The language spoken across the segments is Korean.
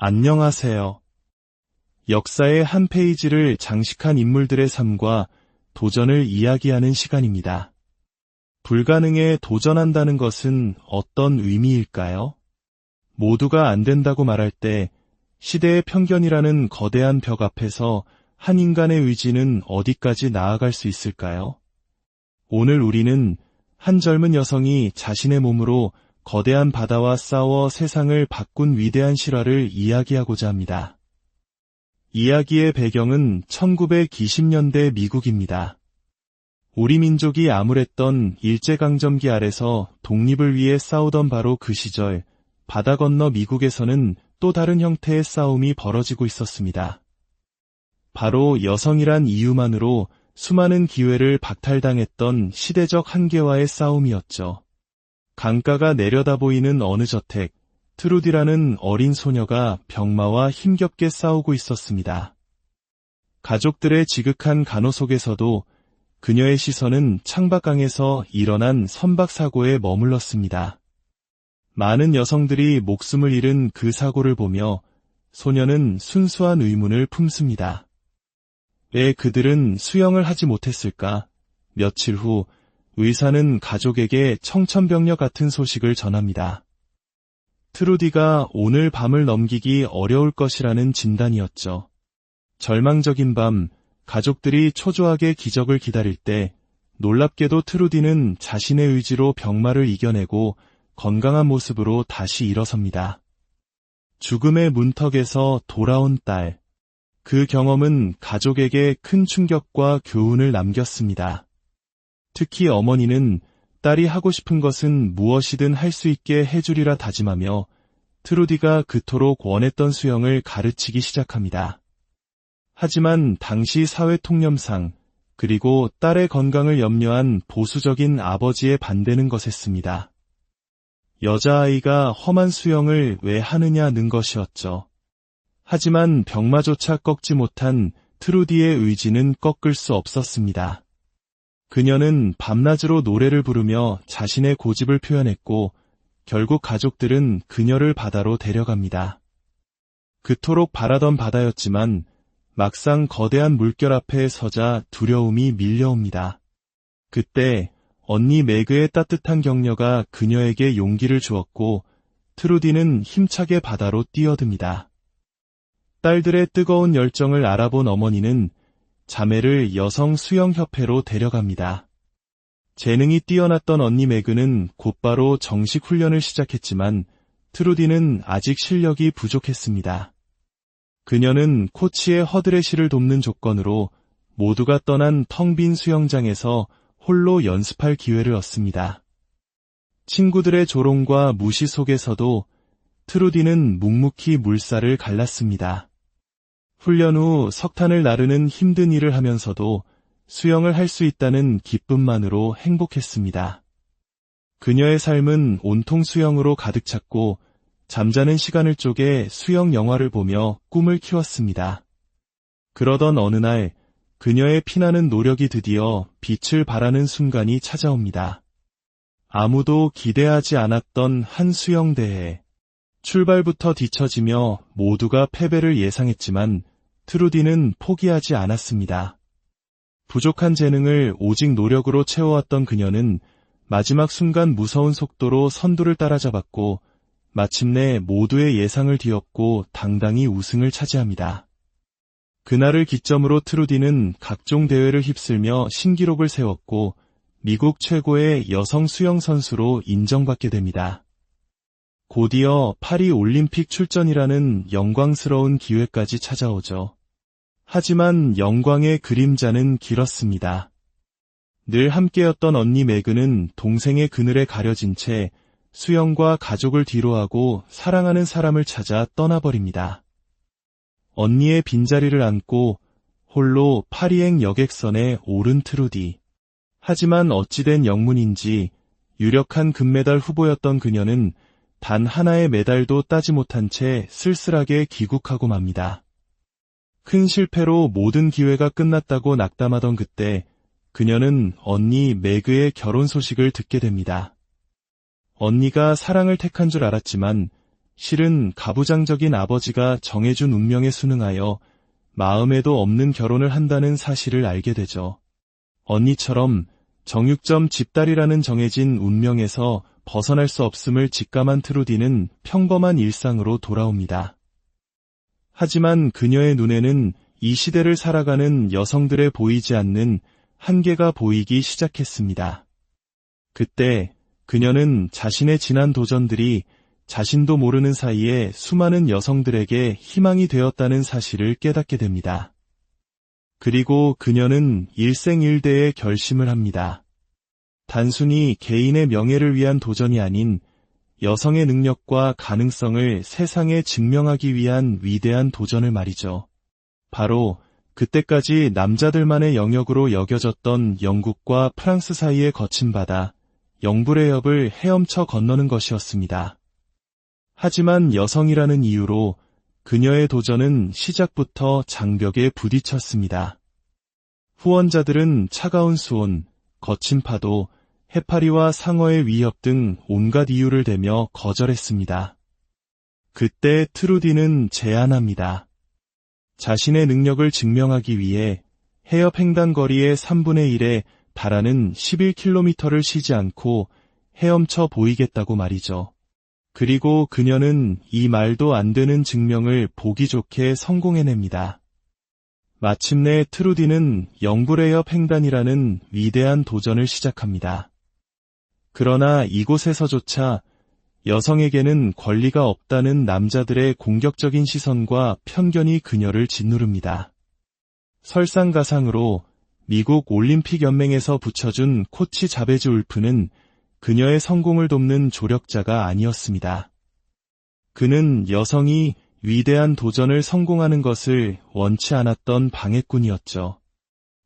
안녕하세요. 역사의 한 페이지를 장식한 인물들의 삶과 도전을 이야기하는 시간입니다. 불가능에 도전한다는 것은 어떤 의미일까요? 모두가 안 된다고 말할 때 시대의 편견이라는 거대한 벽 앞에서 한 인간의 의지는 어디까지 나아갈 수 있을까요? 오늘 우리는 한 젊은 여성이 자신의 몸으로 거대한 바다와 싸워 세상을 바꾼 위대한 실화를 이야기하고자 합니다. 이야기의 배경은 1920년대 미국입니다. 우리 민족이 암울했던 일제강점기 아래서 독립을 위해 싸우던 바로 그 시절 바다 건너 미국에서는 또 다른 형태의 싸움이 벌어지고 있었습니다. 바로 여성이란 이유만으로 수많은 기회를 박탈당했던 시대적 한계와의 싸움이었죠. 강가가 내려다 보이는 어느 저택, 트루디라는 어린 소녀가 병마와 힘겹게 싸우고 있었습니다. 가족들의 지극한 간호 속에서도 그녀의 시선은 창밖강에서 일어난 선박사고에 머물렀습니다. 많은 여성들이 목숨을 잃은 그 사고를 보며 소녀는 순수한 의문을 품습니다. 왜 그들은 수영을 하지 못했을까? 며칠 후 의사는 가족에게 청천벽력 같은 소식을 전합니다. 트루디가 오늘 밤을 넘기기 어려울 것이라는 진단이었죠. 절망적인 밤, 가족들이 초조하게 기적을 기다릴 때 놀랍게도 트루디는 자신의 의지로 병마를 이겨내고 건강한 모습으로 다시 일어섭니다. 죽음의 문턱에서 돌아온 딸. 그 경험은 가족에게 큰 충격과 교훈을 남겼습니다. 특히 어머니는 딸이 하고 싶은 것은 무엇이든 할 수 있게 해주리라 다짐하며 트루디가 그토록 원했던 수영을 가르치기 시작합니다. 하지만 당시 사회 통념상 그리고 딸의 건강을 염려한 보수적인 아버지의 반대는 것했습니다. 여자아이가 험한 수영을 왜 하느냐는 것이었죠. 하지만 병마조차 꺾지 못한 트루디의 의지는 꺾을 수 없었습니다. 그녀는 밤낮으로 노래를 부르며 자신의 고집을 표현했고 결국 가족들은 그녀를 바다로 데려갑니다. 그토록 바라던 바다였지만 막상 거대한 물결 앞에 서자 두려움이 밀려옵니다. 그때 언니 매그의 따뜻한 격려가 그녀에게 용기를 주었고 트루디는 힘차게 바다로 뛰어듭니다. 딸들의 뜨거운 열정을 알아본 어머니는 자매를 여성 수영협회로 데려갑니다. 재능이 뛰어났던 언니 매그는 곧바로 정식 훈련을 시작했지만 트루디는 아직 실력이 부족했습니다. 그녀는 코치의 허드레시를 돕는 조건으로 모두가 떠난 텅 빈 수영장에서 홀로 연습할 기회를 얻습니다. 친구들의 조롱과 무시 속에서도 트루디는 묵묵히 물살을 갈랐습니다. 훈련 후 석탄을 나르는 힘든 일을 하면서도 수영을 할 수 있다는 기쁨만으로 행복했습니다. 그녀의 삶은 온통 수영으로 가득 찼고 잠자는 시간을 쪼개 수영 영화를 보며 꿈을 키웠습니다. 그러던 어느 날 그녀의 피나는 노력이 드디어 빛을 발하는 순간이 찾아옵니다. 아무도 기대하지 않았던 한 수영대회. 출발부터 뒤처지며 모두가 패배를 예상했지만 트루디는 포기하지 않았습니다. 부족한 재능을 오직 노력으로 채워왔던 그녀는 마지막 순간 무서운 속도로 선두를 따라잡았고 마침내 모두의 예상을 뒤엎고 당당히 우승을 차지합니다. 그날을 기점으로 트루디는 각종 대회를 휩쓸며 신기록을 세웠고 미국 최고의 여성 수영 선수로 인정받게 됩니다. 곧이어 파리 올림픽 출전이라는 영광스러운 기회까지 찾아오죠. 하지만 영광의 그림자는 길었습니다. 늘 함께였던 언니 매그는 동생의 그늘에 가려진 채 수영과 가족을 뒤로하고 사랑하는 사람을 찾아 떠나버립니다. 언니의 빈자리를 안고 홀로 파리행 여객선에 오른 트루디. 하지만 어찌된 영문인지 유력한 금메달 후보였던 그녀는 단 하나의 메달도 따지 못한 채 쓸쓸하게 귀국하고 맙니다. 큰 실패로 모든 기회가 끝났다고 낙담하던 그때 그녀는 언니 매그의 결혼 소식을 듣게 됩니다. 언니가 사랑을 택한 줄 알았지만 실은 가부장적인 아버지가 정해준 운명에 순응하여 마음에도 없는 결혼을 한다는 사실을 알게 되죠. 언니처럼 정육점 집딸이라는 정해진 운명에서 벗어날 수 없음을 직감한 트루디는 평범한 일상으로 돌아옵니다. 하지만 그녀의 눈에는 이 시대를 살아가는 여성들의 보이지 않는 한계가 보이기 시작했습니다. 그때 그녀는 자신의 지난 도전들이 자신도 모르는 사이에 수많은 여성들에게 희망이 되었다는 사실을 깨닫게 됩니다. 그리고 그녀는 일생일대의 결심을 합니다. 단순히 개인의 명예를 위한 도전이 아닌 여성의 능력과 가능성을 세상에 증명하기 위한 위대한 도전을 말이죠. 바로 그때까지 남자들만의 영역으로 여겨졌던 영국과 프랑스 사이에 거친 바다, 영불의 협을 헤엄쳐 건너는 것이었습니다. 하지만 여성이라는 이유로 그녀의 도전은 시작부터 장벽에 부딪혔습니다. 후원자들은 차가운 수온, 거친 파도, 해파리와 상어의 위협 등 온갖 이유를 대며 거절했습니다. 그때 트루디는 제안합니다. 자신의 능력을 증명하기 위해 해협 횡단 거리의 3분의 1에 달하는 11km를 쉬지 않고 헤엄쳐 보이겠다고 말이죠. 그리고 그녀는 이 말도 안 되는 증명을 보기 좋게 성공해냅니다. 마침내 트루디는 영불의 협 횡단이라는 위대한 도전을 시작합니다. 그러나 이곳에서조차 여성에게는 권리가 없다는 남자들의 공격적인 시선과 편견이 그녀를 짓누릅니다. 설상가상으로 미국 올림픽 연맹에서 붙여준 코치 자베즈 울프는 그녀의 성공을 돕는 조력자가 아니었습니다. 그는 여성이 위대한 도전을 성공하는 것을 원치 않았던 방해꾼이었죠.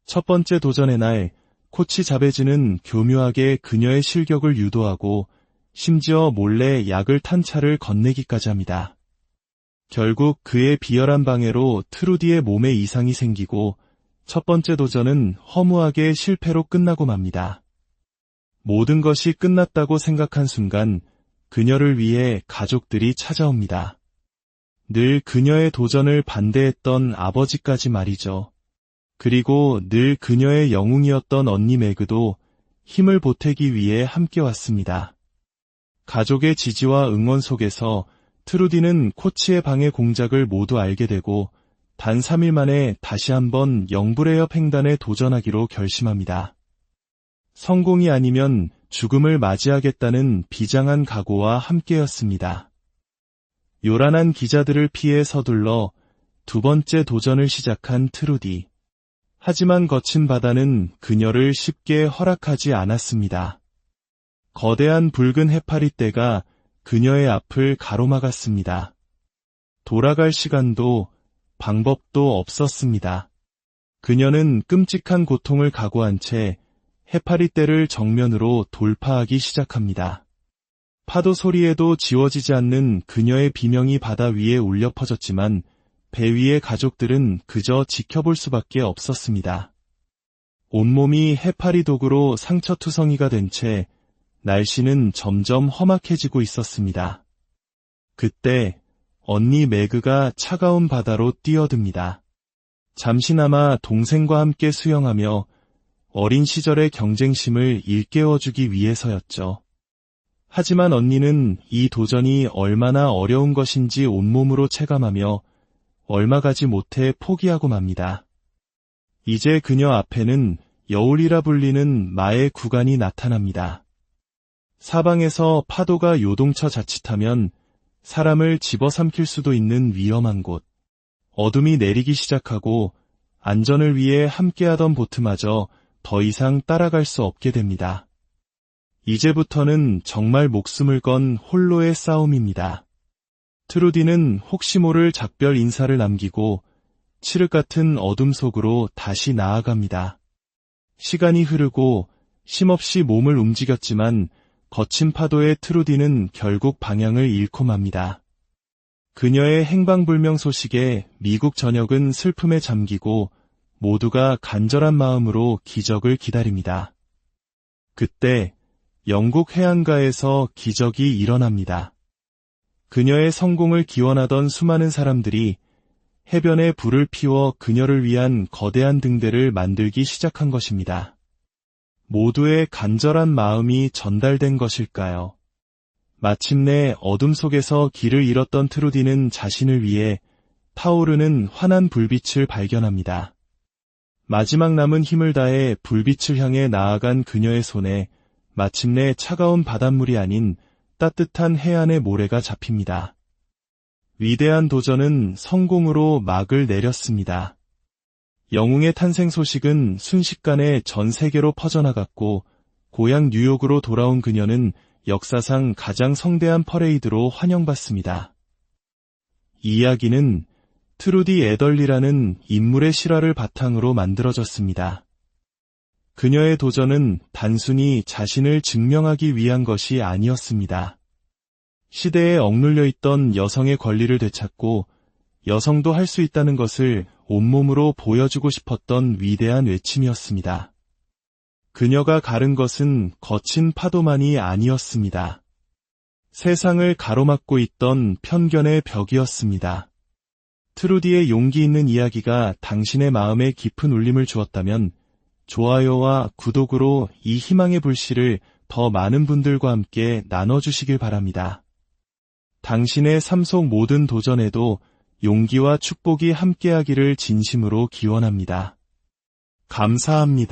첫 번째 도전의 날, 코치 자베즈는 교묘하게 그녀의 실격을 유도하고 심지어 몰래 약을 탄 차를 건네기까지 합니다. 결국 그의 비열한 방해로 트루디의 몸에 이상이 생기고 첫 번째 도전은 허무하게 실패로 끝나고 맙니다. 모든 것이 끝났다고 생각한 순간 그녀를 위해 가족들이 찾아옵니다. 늘 그녀의 도전을 반대했던 아버지까지 말이죠. 그리고 늘 그녀의 영웅이었던 언니 매그도 힘을 보태기 위해 함께 왔습니다. 가족의 지지와 응원 속에서 트루디는 코치의 방해 공작을 모두 알게 되고 단 3일 만에 다시 한번 영불의협 횡단에 도전하기로 결심합니다. 성공이 아니면 죽음을 맞이하겠다는 비장한 각오와 함께였습니다. 요란한 기자들을 피해 서둘러 두 번째 도전을 시작한 트루디. 하지만 거친 바다는 그녀를 쉽게 허락하지 않았습니다. 거대한 붉은 해파리떼가 그녀의 앞을 가로막았습니다. 돌아갈 시간도 방법도 없었습니다. 그녀는 끔찍한 고통을 각오한 채 해파리떼를 정면으로 돌파하기 시작합니다. 파도 소리에도 지워지지 않는 그녀의 비명이 바다 위에 울려 퍼졌지만 배 위의 가족들은 그저 지켜볼 수밖에 없었습니다. 온몸이 해파리 독으로 상처투성이가 된 채 날씨는 점점 험악해지고 있었습니다. 그때 언니 매그가 차가운 바다로 뛰어듭니다. 잠시나마 동생과 함께 수영하며 어린 시절의 경쟁심을 일깨워주기 위해서였죠. 하지만 언니는 이 도전이 얼마나 어려운 것인지 온몸으로 체감하며 얼마 가지 못해 포기하고 맙니다. 이제 그녀 앞에는 여울이라 불리는 마의 구간이 나타납니다. 사방에서 파도가 요동쳐 자칫하면 사람을 집어삼킬 수도 있는 위험한 곳. 어둠이 내리기 시작하고 안전을 위해 함께하던 보트마저 더 이상 따라갈 수 없게 됩니다. 이제부터는 정말 목숨을 건 홀로의 싸움입니다. 트루디는 혹시 모를 작별 인사를 남기고 칠흑 같은 어둠 속으로 다시 나아갑니다. 시간이 흐르고 쉼없이 몸을 움직였지만 거친 파도의 트루디는 결국 방향을 잃고 맙니다. 그녀의 행방불명 소식에 미국 전역은 슬픔에 잠기고 모두가 간절한 마음으로 기적을 기다립니다. 그때 영국 해안가에서 기적이 일어납니다. 그녀의 성공을 기원하던 수많은 사람들이 해변에 불을 피워 그녀를 위한 거대한 등대를 만들기 시작한 것입니다. 모두의 간절한 마음이 전달된 것일까요? 마침내 어둠 속에서 길을 잃었던 트루디는 자신을 위해 타오르는 환한 불빛을 발견합니다. 마지막 남은 힘을 다해 불빛을 향해 나아간 그녀의 손에 마침내 차가운 바닷물이 아닌 따뜻한 해안의 모래가 잡힙니다. 위대한 도전은 성공으로 막을 내렸습니다. 영웅의 탄생 소식은 순식간에 전 세계로 퍼져나갔고 고향 뉴욕으로 돌아온 그녀는 역사상 가장 성대한 퍼레이드로 환영받습니다. 이 이야기는 트루디 에덜리라는 인물의 실화를 바탕으로 만들어졌습니다. 그녀의 도전은 단순히 자신을 증명하기 위한 것이 아니었습니다. 시대에 억눌려 있던 여성의 권리를 되찾고 여성도 할 수 있다는 것을 온몸으로 보여주고 싶었던 위대한 외침이었습니다. 그녀가 가른 것은 거친 파도만이 아니었습니다. 세상을 가로막고 있던 편견의 벽이었습니다. 트루디의 용기 있는 이야기가 당신의 마음에 깊은 울림을 주었다면 좋아요와 구독으로 이 희망의 불씨를 더 많은 분들과 함께 나눠주시길 바랍니다. 당신의 삶 속 모든 도전에도 용기와 축복이 함께하기를 진심으로 기원합니다. 감사합니다.